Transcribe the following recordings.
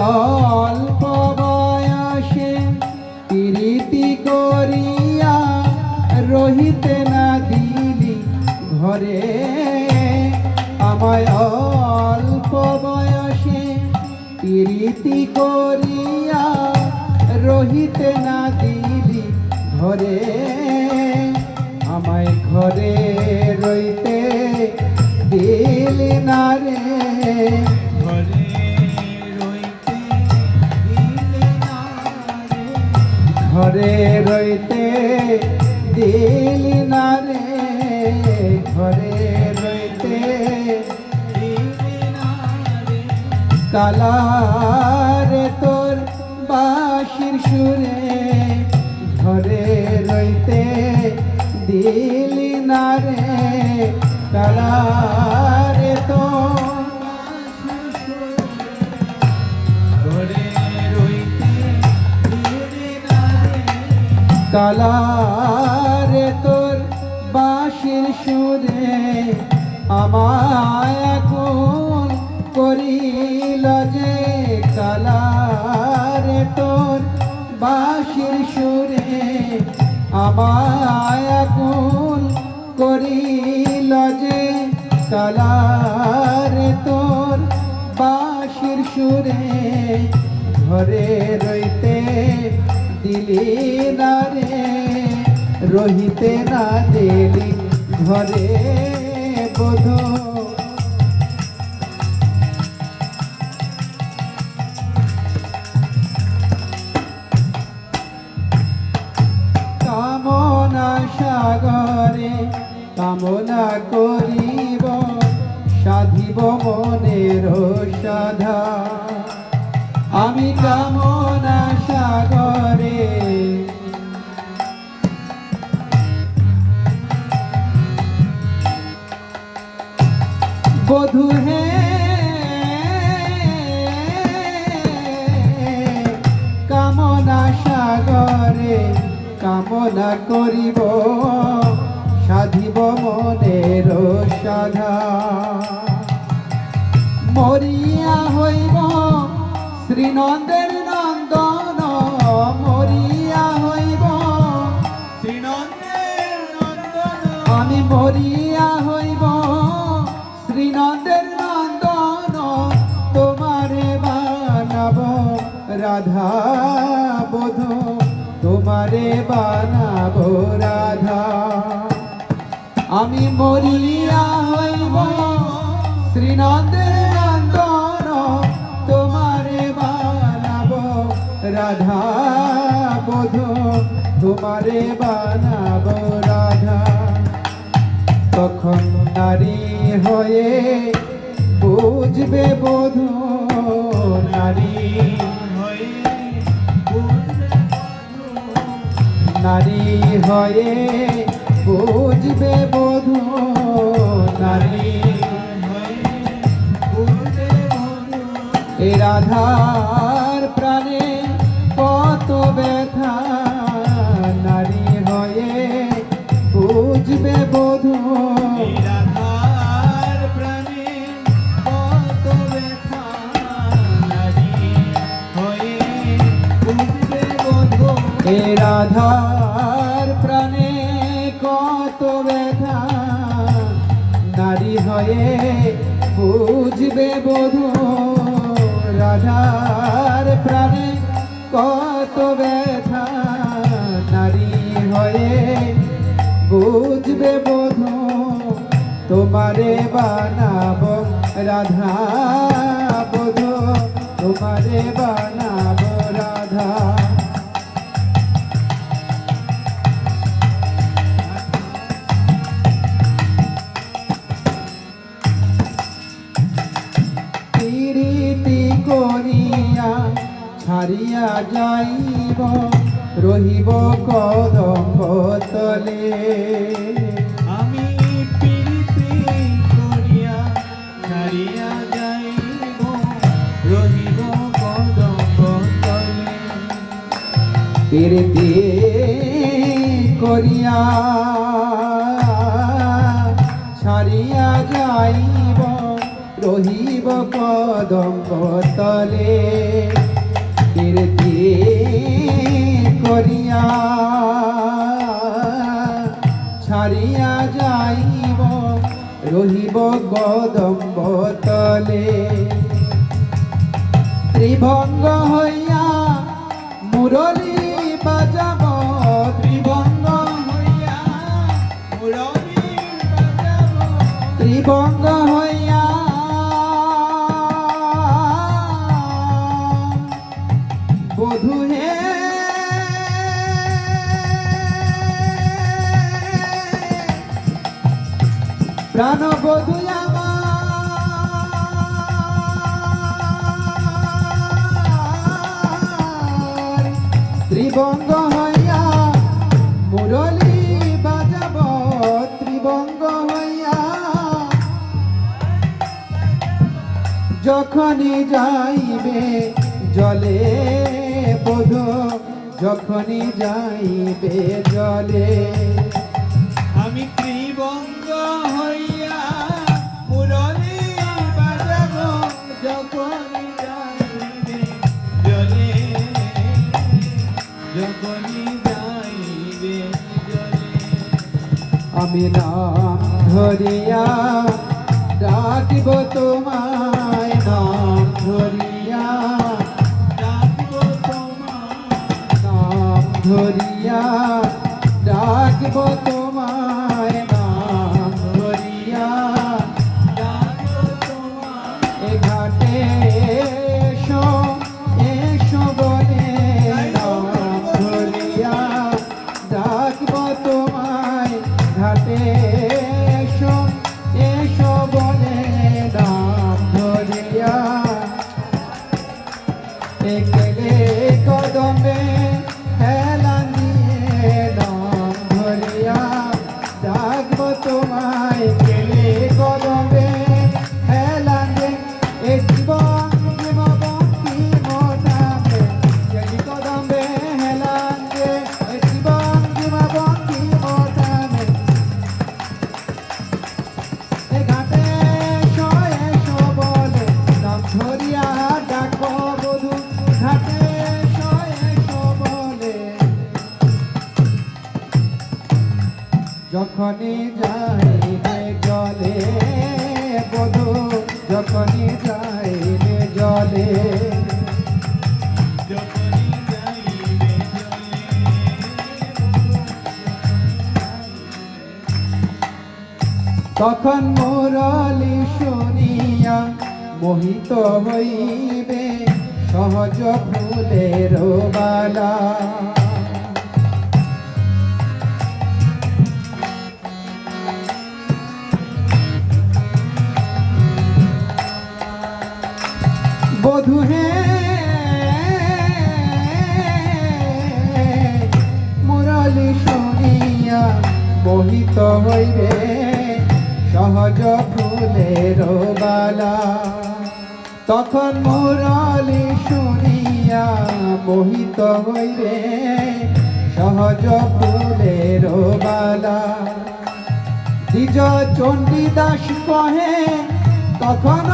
অল্প বয়সে প্রীতি করিয়া রহিতে না দিলি ঘরে। আমায় অল্প বয়সে প্রীতি করিয়া রহিতে না দিলি ঘরে। আমায় ঘরে রইতে দিলি না রে। ঘরে রইতে দিলি না রে, ঘরে রইতে কালারে তোর বাঁশির সুরে, ঘরে রইতে দিলি না রে, কালারে কালারে তোর বাঁশির সুরে আমায় এখন করিল যে কালারে তোর বাঁশির সুরে আমায় এখন করিল যে কালারে তোর বাঁশির সুরে ঘরে রইতে দিলি না রে, রহিতে না দিলি ঘরে বোধ। কামনা সাগরে কামনা করিব, সাধিব মনের সাধা আমি কামনা সাগরে। বধু কামনা কামনা করিব সাধিব মনের সাধা। মরিয়া হইব শ্রীনন্দের মরিয়া হইব। শ্রীনন্দের নন্দন, তোমারে বানাব রাধা বোধ, তোমারে বানাব রাধা। আমি মরিয়া হইব শ্রীনন্দের নন্দন, তোমারে বানাব রাধা বোধ, তোমারে বানাব তখন নারী হয়ে বুঝবে বোধ নারী। নারী হয়ে বুঝবে বোধ নারী। এ রাধার বোধ রাধার প্রাণে কত ব্যথা নারী হয়ে বুঝবে বধূ এ বুঝবে বোধ তোমারে বানাব রাধা বোধ তোমারে বানাব রাধা। করিয়া ছাড়িয়া যাইব। রহিব কদম্ব তলে আমি প্রীতি করিয়া ছাড়িয়া যাইব রহিব কদম্ব তলে প্রীতি করিয়া ছাড়িয়া যাইব রহিব কদম্ব তলে ত্রিভঙ্গ হইয়া মুরলী বাজাব ত্রিভঙ্গ ত্রিভঙ্গ হইয়া ত্রিভঙ্গ হইয়া মুরলী বাজাব ত্রিভঙ্গ হইয়া যখনই যাইবে জলে বধু, যখনই যাইবে জলে। আমি ত্রিভঙ্গ হইয়া আমি নাম ধরিয়া ডাকিব তোমায় নাম ধরিয়া ডাকিব তোমায় নাম ধরিয়া ডাকিব তোমায় যখনই যাইবে জলে, বধু, যখনই যাইবে জলে। যখনই যাইবে তখন মুরলি শুনিয়া মোহিত হইবে সহজ ফুলের বালা। বধু হে, মুরলি শুনিয়া মোহিত হইবে সহজ ফুলের বালা। তখন মুরলি শুনিয়া মোহিত হইবে সহজ ফুলের বালা। দ্বিজ চণ্ডীদাস কহে তখন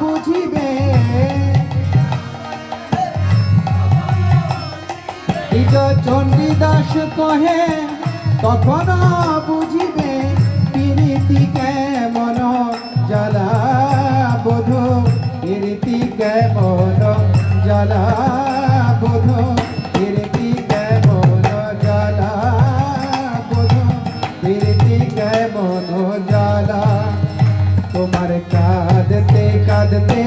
বুঝিবে। চণ্ডীদাস কহে তখন তোমার কাঁদতে কাঁদতে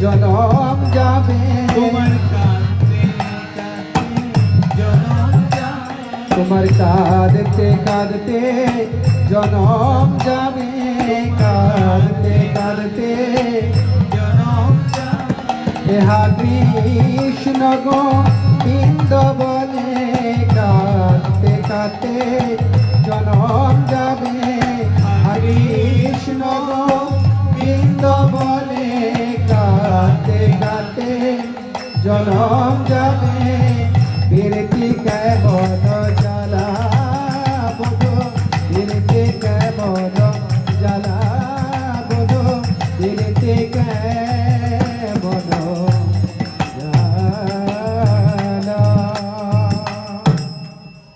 জনম যাবে। তোমার কাঁদতে কাঁদতে জনম যায় তোমার কাঁদতে কাঁদতে জনম যাবে। কাঁদতে কাঁদতে ইহা কৃষ্ণ গো বিন্দ বলে কাঁদতে কাঁদতে জনম যাবে। কৃষ্ণ বৃন্দ বলে কাতে কাতে জনম যাবে বীরতি কেমন